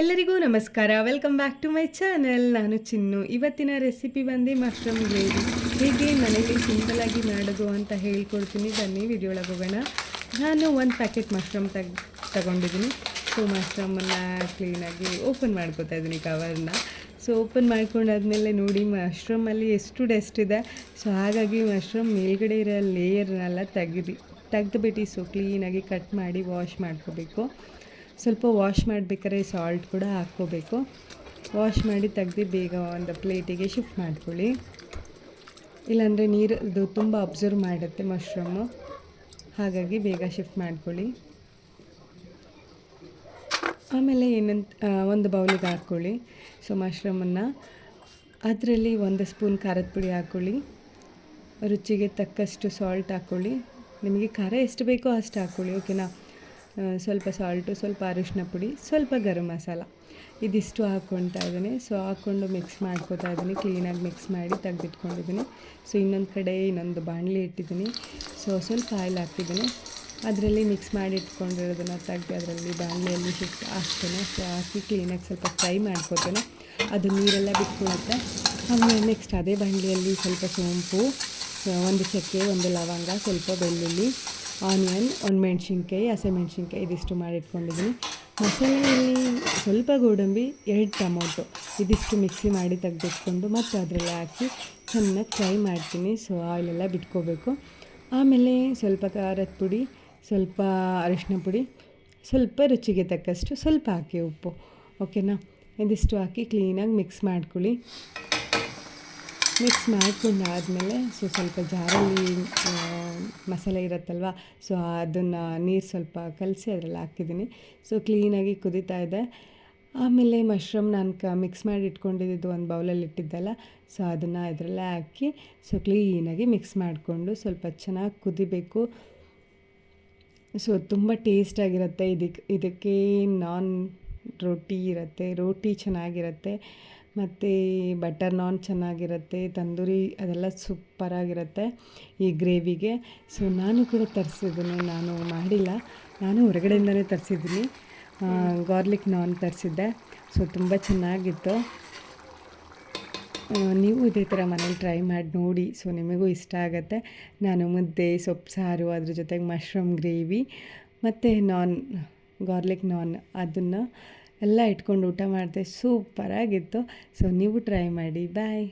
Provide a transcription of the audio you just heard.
ಎಲ್ಲರಿಗೂ ನಮಸ್ಕಾರ. Welcome back to my channel ನಾನು ಚಿನ್ನು. ಇವತ್ತಿನ ರೆಸಿಪಿ ಬಂದು ಮಶ್ರೂಮ್ ಗ್ರೇವಿ ಹೇಗೆ ಮನೆಯಲ್ಲಿ ಸಿಂಪಲಾಗಿ ಮಾಡೋದು ಅಂತ ಹೇಳ್ಕೊಡ್ತೀನಿ. ಬನ್ನಿ ವಿಡಿಯೋ ಒಳಗೆ ಹೋಗೋಣ. ನಾನು ಒಂದು ಪ್ಯಾಕೆಟ್ ಮಶ್ರೂಮ್ ತಗ್ ತಗೊಂಡಿದ್ದೀನಿ. ಸೊ ಮಶ್ರೂಮನ್ನು ಕ್ಲೀನಾಗಿ ಓಪನ್ ಮಾಡ್ಕೋತಾ ಇದ್ದೀನಿ ಕವರ್ನ ಸೊ ಓಪನ್ ಮಾಡ್ಕೊಂಡಾದ್ಮೇಲೆ ನೋಡಿ ಮಶ್ರೂಮಲ್ಲಿ ಎಷ್ಟು ಡಸ್ಟ್ ಇದೆ. ಸೊ ಹಾಗಾಗಿ ಮಶ್ರೂಮ್ ಮೇಲ್ಗಡೆ ಇರೋ ಲೇಯರ್ನೆಲ್ಲ ತೆಗೆದು ತೆಗೆದುಬಿಟ್ಟು ಸೊ ಕ್ಲೀನಾಗಿ ಕಟ್ ಮಾಡಿ ವಾಶ್ ಮಾಡ್ಕೋಬೇಕು. ಸ್ವಲ್ಪ ವಾಶ್ ಮಾಡಬೇಕಾದ್ರೆ ಸಾಲ್ಟ್ ಕೂಡ ಹಾಕ್ಕೋಬೇಕು. ವಾಶ್ ಮಾಡಿ ತೆಗ್ದು ಬೇಗ ಒಂದು ಪ್ಲೇಟಿಗೆ ಶಿಫ್ಟ್ ಮಾಡ್ಕೊಳ್ಳಿ. ಇಲ್ಲಾಂದರೆ ನೀರು ತುಂಬ ಅಬ್ಸರ್ವ್ ಮಾಡುತ್ತೆ ಮಶ್ರೂಮು ಹಾಗಾಗಿ ಬೇಗ ಶಿಫ್ಟ್ ಮಾಡ್ಕೊಳ್ಳಿ. ಆಮೇಲೆ ಏನಂತ ಒಂದು ಬೌಲಿಗೆ ಹಾಕ್ಕೊಳ್ಳಿ. ಸೊ ಮಶ್ರೂಮನ್ನು ಅದರಲ್ಲಿ ಒಂದು ಸ್ಪೂನ್ ಖಾರದ ಪುಡಿ ಹಾಕ್ಕೊಳ್ಳಿ. ರುಚಿಗೆ ತಕ್ಕಷ್ಟು ಸಾಲ್ಟ್ ಹಾಕ್ಕೊಳ್ಳಿ. ನಿಮಗೆ ಖಾರ ಎಷ್ಟು ಬೇಕೋ ಅಷ್ಟು ಹಾಕ್ಕೊಳ್ಳಿ ಓಕೆನಾ ಸ್ವಲ್ಪ ಸಾಲ್ಟು ಸ್ವಲ್ಪ ಅರಿಶಿನ ಪುಡಿ, ಸ್ವಲ್ಪ ಗರಂ ಮಸಾಲ. ಇದಿಷ್ಟು ಹಾಕ್ಕೊಳ್ತಾ ಇದ್ದೀನಿ. ಸೊ ಹಾಕ್ಕೊಂಡು ಮಿಕ್ಸ್ ಮಾಡ್ಕೊತಾ ಇದ್ದೀನಿ. ಕ್ಲೀನಾಗಿ ಮಿಕ್ಸ್ ಮಾಡಿ ತೆಗೆದಿಟ್ಕೊಂಡಿದ್ದೀನಿ. ಸೊ ಇನ್ನೊಂದು ಕಡೆ ಇನ್ನೊಂದು ಬಾಣಲಿ ಇಟ್ಟಿದ್ದೀನಿ. ಸೊ ಸ್ವಲ್ಪ ಆಯಿಲ್ ಹಾಕ್ತಿದ್ದೀನಿ. ಅದರಲ್ಲಿ ಮಿಕ್ಸ್ ಮಾಡಿ ಇಟ್ಕೊಂಡಿರೋದನ್ನು ತೆಗ್ದು ಅದರಲ್ಲಿ ಬಾಣಲಿಯಲ್ಲಿ ಶಿಫ್ಟ್ ಹಾಕ್ತೇನೆ. ಸೊ ಹಾಕಿ ಕ್ಲೀನಾಗಿ ಸ್ವಲ್ಪ ಫ್ರೈ ಮಾಡ್ಕೋತೇನೆ ಅದು ನೀರೆಲ್ಲ ಬಿಟ್ಕೊಳ್ಳುತ್ತೆ ಆಮೇಲೆ ನೆಕ್ಸ್ಟ್ ಅದೇ ಬಾಣಲಿಯಲ್ಲಿ ಸ್ವಲ್ಪ ಸೋಂಪು ಒಂದು ಚಕ್ಕೆ, ಒಂದು ಲವಂಗ, ಸ್ವಲ್ಪ ಬೆಳ್ಳುಳ್ಳಿ ಆನಿಯನ್, ಒಂದು ಮೆಣಸಿನ್ಕಾಯಿ ಹಸಿಮೆಣ್ಸಿನ್ಕಾಯಿ ಇದಿಷ್ಟು ಮಾಡಿಟ್ಕೊಂಡಿದ್ದೀನಿ ಮಸಾಲೆಯಲ್ಲಿ ಸ್ವಲ್ಪ ಗೋಡಂಬಿ, ಎರಡು ಟೊಮೊಟೊ ಇದಿಷ್ಟು ಮಿಕ್ಸಿ ಮಾಡಿ ತೆಗೆದಿಟ್ಕೊಂಡು ಮತ್ತು ಅದರಲ್ಲಿ ಹಾಕಿ ಚೆನ್ನಾಗಿ ಫ್ರೈ ಮಾಡ್ತೀನಿ. ಸೊ ಆಯಿಲೆಲ್ಲ ಬಿಟ್ಕೋಬೇಕು. ಆಮೇಲೆ ಸ್ವಲ್ಪ ಖಾರದ ಪುಡಿ, ಸ್ವಲ್ಪ ಅರಿಶಿನ ಪುಡಿ, ಸ್ವಲ್ಪ ರುಚಿಗೆ ತಕ್ಕಷ್ಟು ಸ್ವಲ್ಪ ಹಾಕಿ ಉಪ್ಪು. ಓಕೆನಾ ಇದಿಷ್ಟು ಹಾಕಿ ಕ್ಲೀನಾಗಿ ಮಿಕ್ಸ್ ಮಾಡ್ಕೊಳ್ಳಿ. ಮಿಕ್ಸ್ ಮಾಡ್ಕೊಂಡಾದಮೇಲೆ ಸೊ ಸ್ವಲ್ಪ ಜಾರಲ್ಲಿ ಮಸಾಲೆ ಇರುತ್ತಲ್ವ? ಸೊ ಅದನ್ನು ನೀರು ಸ್ವಲ್ಪ ಕಲಸಿ ಅದರಲ್ಲಿ ಹಾಕಿದ್ದೀನಿ ಸೊ ಕ್ಲೀನಾಗಿ ಕುದೀತಾ ಇದೆ. ಆಮೇಲೆ ಮಶ್ರೂಮ್ ನಾನು ಕ, ಮಿಕ್ಸ್ ಮಾಡಿ ಇಟ್ಕೊಂಡಿದ್ದು ಒಂದು ಬೌಲಲ್ಲಿ ಇಟ್ಟಿದ್ದಲ್ಲ, ಸೊ ಅದನ್ನು ಇದರಲ್ಲೇ ಹಾಕಿ, ಸೊ ಕ್ಲೀನಾಗಿ ಮಿಕ್ಸ್ ಮಾಡಿಕೊಂಡು ಸ್ವಲ್ಪ ಚೆನ್ನಾಗಿ ಕುದಿಬೇಕು. ಸೊ ತುಂಬ ಟೇಸ್ಟಾಗಿರುತ್ತೆ ಇದಕ್ಕೆ ಇದಕ್ಕೆ ನಾನ್ ರೋಟಿ ಇರುತ್ತೆ, ರೋಟಿ ಚೆನ್ನಾಗಿರುತ್ತೆ. ಮತ್ತು ಬಟರ್ ನಾನ್ ಚೆನ್ನಾಗಿರುತ್ತೆ, ತಂದೂರಿ ಅದೆಲ್ಲ ಸೂಪರಾಗಿರುತ್ತೆ ಈ ಗ್ರೇವಿಗೆ ಸೊ ನಾನು ಕೂಡ ತರಿಸಿದ್ದೀನಿ ನಾನು ಮಾಡಿಲ್ಲ, ನಾನು ಹೊರಗಡೆಯಿಂದಲೇ ತರಿಸಿದ್ದೀನಿ ಗಾರ್ಲಿಕ್ ನಾನ್ ತರಿಸಿದ್ದೆ. ಸೊ ತುಂಬ ಚೆನ್ನಾಗಿತ್ತು. ನೀವು ಇದೇ ಥರ ಮನೇಲಿ ಟ್ರೈ ಮಾಡಿ ನೋಡಿ ಸೊ ನಿಮಗೂ ಇಷ್ಟ ಆಗುತ್ತೆ. ನಾನು ಮುದ್ದೆ, ಸೊಪ್ಪು, ಸಾರು, ಅದ್ರ ಜೊತೆಗೆ ಮಶ್ರೂಮ್ ಗ್ರೇವಿ ಮತ್ತು ನಾನ್ ಗಾರ್ಲಿಕ್ ನಾನ್ ಅದನ್ನು ಎಲ್ಲ ಇಟ್ಕೊಂಡು ಊಟ ಮಾಡಿದೆ. ಸೂಪರಾಗಿತ್ತು. ಸೊ ನೀವು ಟ್ರೈ ಮಾಡಿ. ಬಾಯ್